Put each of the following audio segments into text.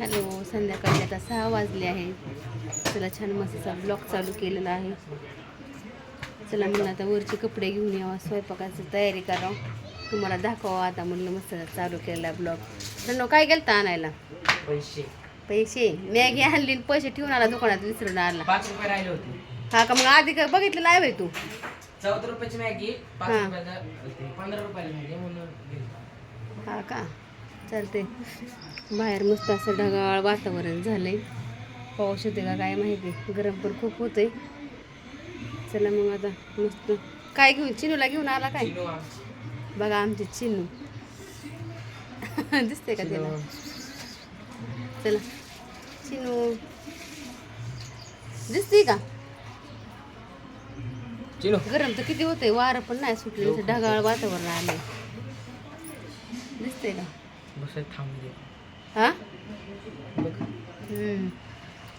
Hello संध्याकाळी आता सहा वाजले आहे चला छान मस्त ब्लॉग चालू केलेला आहे. चला म्हणलं आता वरचे कपडे घेऊन यावा स्वयंपाकाची तयारी करावं. तुम्हाला दाखवा आता म्हणलं मस्त चालू केलेला ब्लॉग. तर काय गेलं आणायला? पैसे. पैसे? मॅगी आणली आणि पैसे ठेवून आला दुकानात विसरून आला. पाच रुपये राहिले होते. हा का मग आधी काय बघितलं नाही बाई तू? चौदा रुपयाची मॅगी हा. पंधरा रुपयाला. हा का? चालते बाहेर मस्त असं ढगाळ वातावरण झालंय. पाऊस येते का काय माहिती गरम पण खूप होतंय. चला मग आता मस्त. काय घेऊन चिनूला घेऊन आला काय? बघा आमची चिनू. दिसते का त्याला. चला. चिनू. दिसते का? चिनू. गरम तर किती होतंय. वारं पण नाही सुटलं. ढगाळ वातावरण आलंय. दिसते का? बस थांब दे. हा?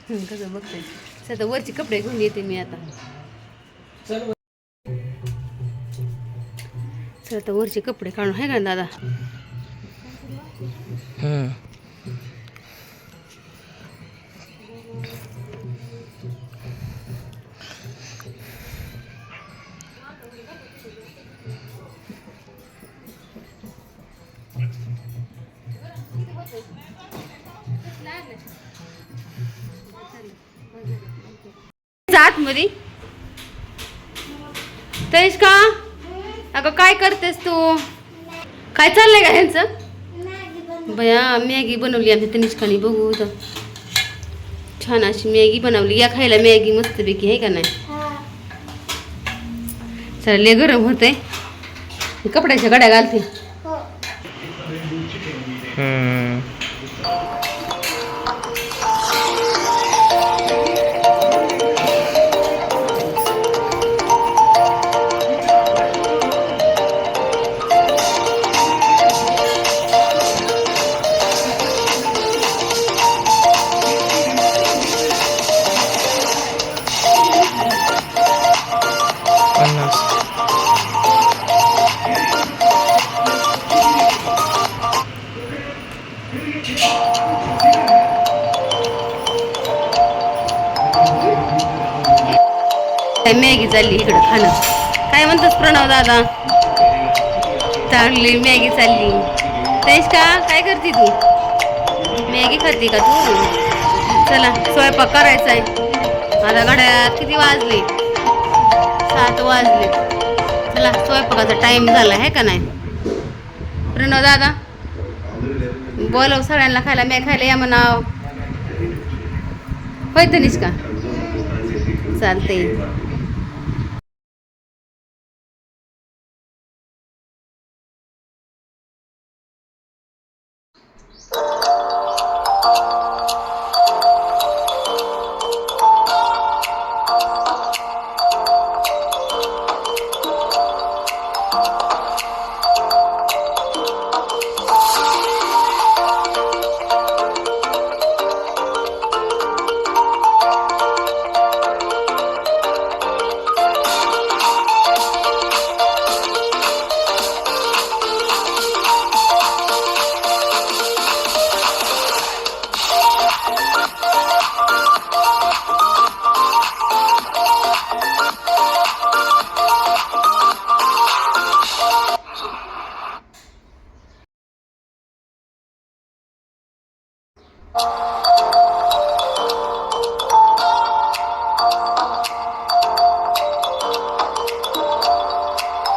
कसं बघते. आता वरचे कपडे घेऊन येते मी आता. चल आता वरचे कपडे काढून आहे का दादा? आतमध्ये तनिष्का अगं काय करतेस तू? काय चाललंय का यांचं बया मॅगी बनवली आमच्या तनिष्काने बघू तर छान अशी मॅगी बनवली. या खायला मॅगी मस्तपैकी आहे का नाही? चला लय गरम होते कपड्याच्या गड्या घालते. काय मॅगी चालली इकडं खाणं? काय म्हणतोस प्रणव दादा? चांगली मॅगी चालली. तेच का काय करते तू? मॅगी खाते का तू? चला स्वयंपाक करायचा आहे आता घड्यात किती वाजले? सात वाजले. चला स्वयंपाकाचा टाईम झाला आहे का नाही? प्रणव दादा? बोलव सगळ्यांना खायला मी खायला या म्हणाव. होय तनिष का चालते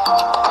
Bye.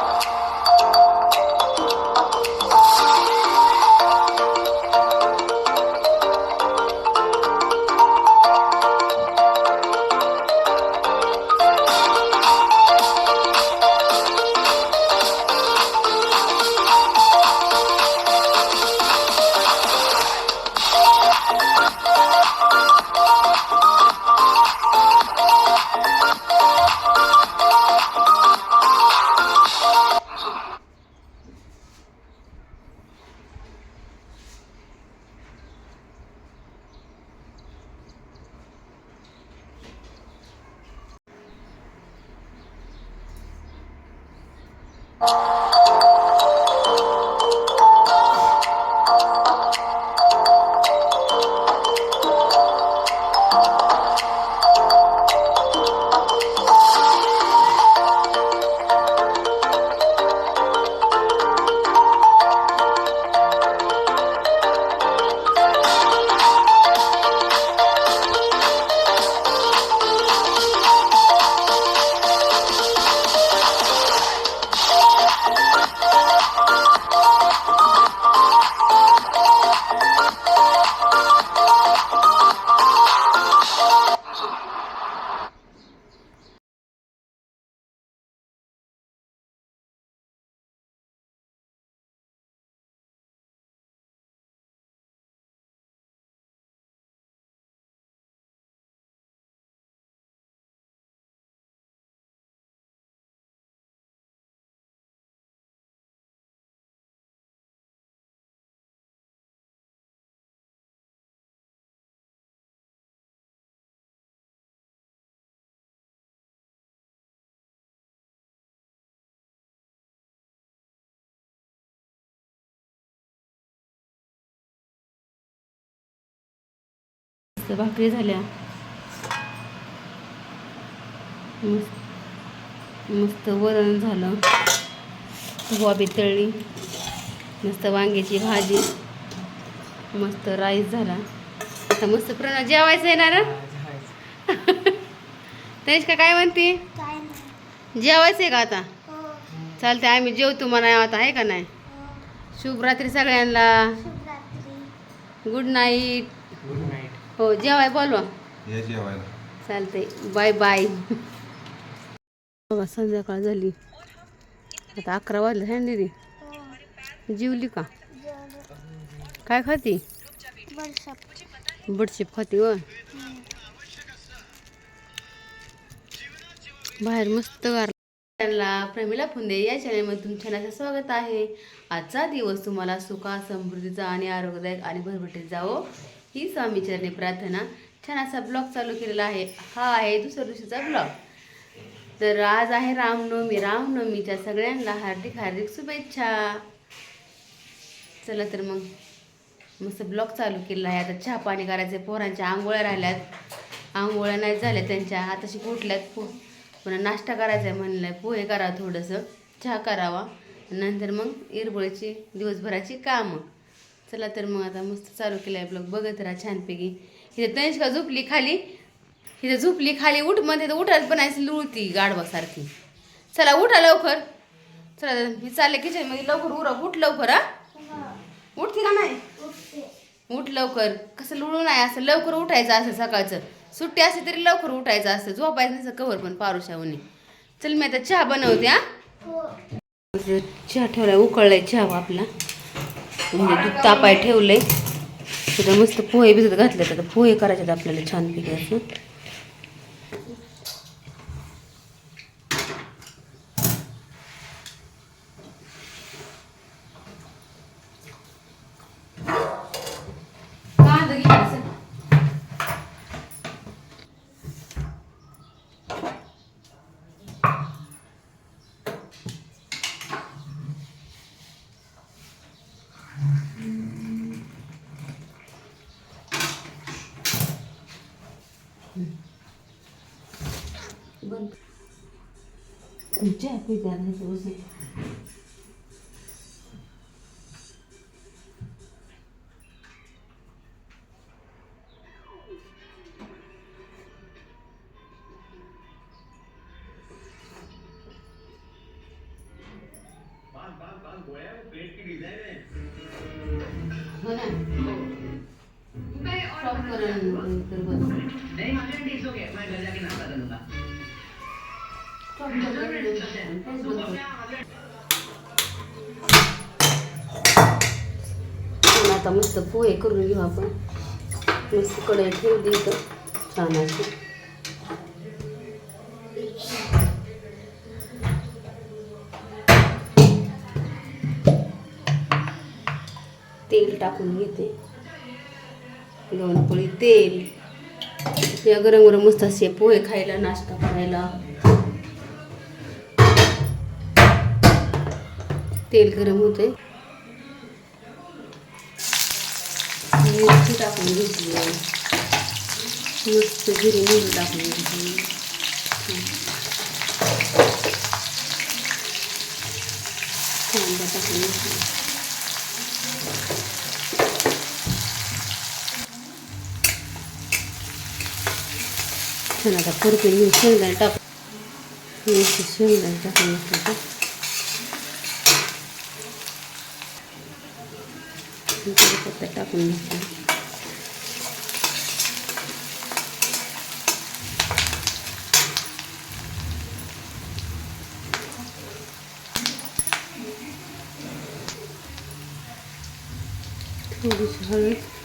मस्त भाकरी झाल्या. मस्त मस्त वरण झालं. वाबी तळली मस्त वांग्याची भाजी मस्त राईस झाला. आता मस्त प्रणव जेवायचं आहे ना रे? तनिष का काय म्हणते? जेवायचं आहे का आता? हो चालते आम्ही जेवतो म्हणा आता आहे का नाही? शुभरात्री सगळ्यांना. गुड नाईट हो जेवाय बोलवा. या जेवायला. चालते बाय बाय. संध्याकाळ झाली. आता अकरा वाजले हो जेवली का? काय खाती? बडशिप खाती व बाहेर मस्त गार त्यांना प्रमिला फुंदे या चॅनलमध्ये तुमच्या स्वागत आहे. आजचा दिवस तुम्हाला सुखा समृद्धीचा आणि आरोग्यदायक आणि भरभटीत जावो. ही स्वामीचरणी प्रार्थना. छान असा ब्लॉग चालू केलेला आहे. हा आहे दुसऱ्या दिवशीचा ब्लॉग. तर आज आहे रामनवमी. रामनवमीच्या सगळ्यांना हार्दिक हार्दिक शुभेच्छा. चला तर मग मस्त ब्लॉग चालू केलेला आहे. आता चहा पाणी करायचे पोरांच्या आंघोळ्या राहिल्यात. आंघोळ्या नाही झाल्या त्यांच्या. आताशी कुठल्यात पो पुन्हा नाश्ता करायचा आहे म्हणलं पोहे करा थोडंसं. चहा करावा. नंतर मग इरबोळीची दिवसभराची कामं. चला तर मग आता मस्त चालू केलं आहे ब्लॉग. बघत राहा छानपैकी. इथे तनिष्का झोपली खाली. इथे झोपली खाली. उठ म्हणते तर उठायला पण अशी लुळती गाढवासारखी. चला उठा लवकर. चला मी चालले किचनमध्ये लवकर उरा. उठ लवकर हा. उठती का नाही? उठ लवकर. कसं लुळू नाही असं लवकर उठायचं असं सकाळचं. सुट्टी असते तरी लवकर उठायचं असतं झोपायचं नसतं कवर पण पारुशावनी चल मी आता चहा बनवते हा. चहा ठेवलाय. उकळलाय चहा आपला. म्हणजे दूध तापाय ठेवलंय. तिथं मस्त पोहे भिजत घातले तर पोहे करायचे आपल्याला छानपैकी असं कांदा घ्यायचा बंद चहा पिते आता ह्याच्यापासून. हो ना Stop करून कर बंद. Stop करून काहीच बंद कर. पण आता मस्त पोहे करून घेऊ आपण. मस्त कढई ठेवली इथं. छान अशी. तेल टाकून घेते. दोन पोळी तेल. या गरम गरम मस्त असे पोहे खायला नाश्ता करायला. तेल गरम होते मिरची टाकून घेतली मस्त जिरी मिरी टाकून घेतली कांदा टाकून घेतला छान आता परतून मी शेंगदाणे टाक मस्त शेंगदाणे टाकून घेतली का टाकून घेतला थोडीशी हळद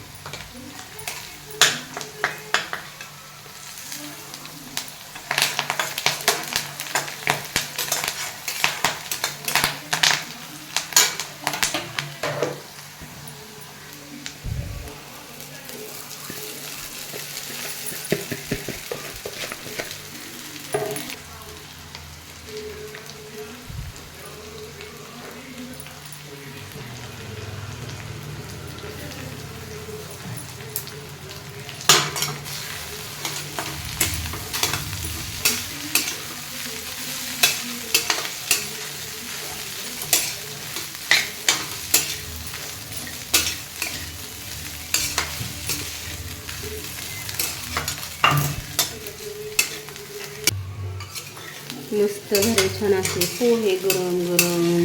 मस्त घरी छान असे. पोहे गरम गरम.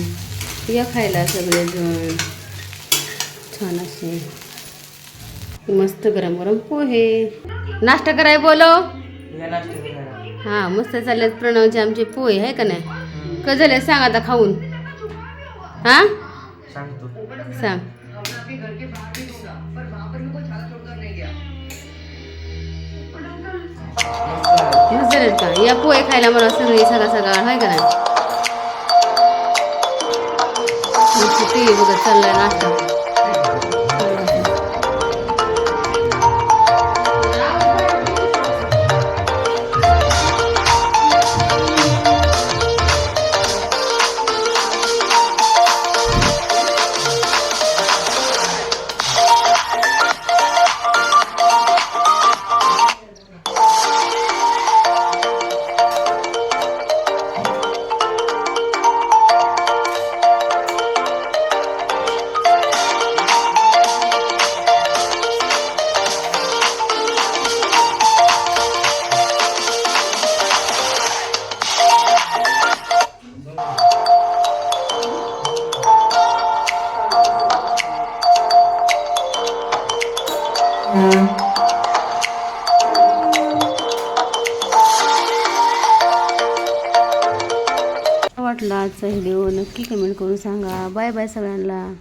या खायला सगळेजण छान असे. मस्त गरम गरम पोहे. नाश्ता कराय बोलो. हां मस्त चाललेत प्रणवचे आमचे पोहे आहे का नाही? कसं झाले सांग आता खाऊन. हां? सांग. मस्त का या पोहे खायला मला सगळी सकाळ सकाळ हाय का नाही? टी बघत चाललाय नाश्ता. वाटला व्हिडिओ नक्की कमेंट करून सांगा. बाय बाय सगळ्यांना.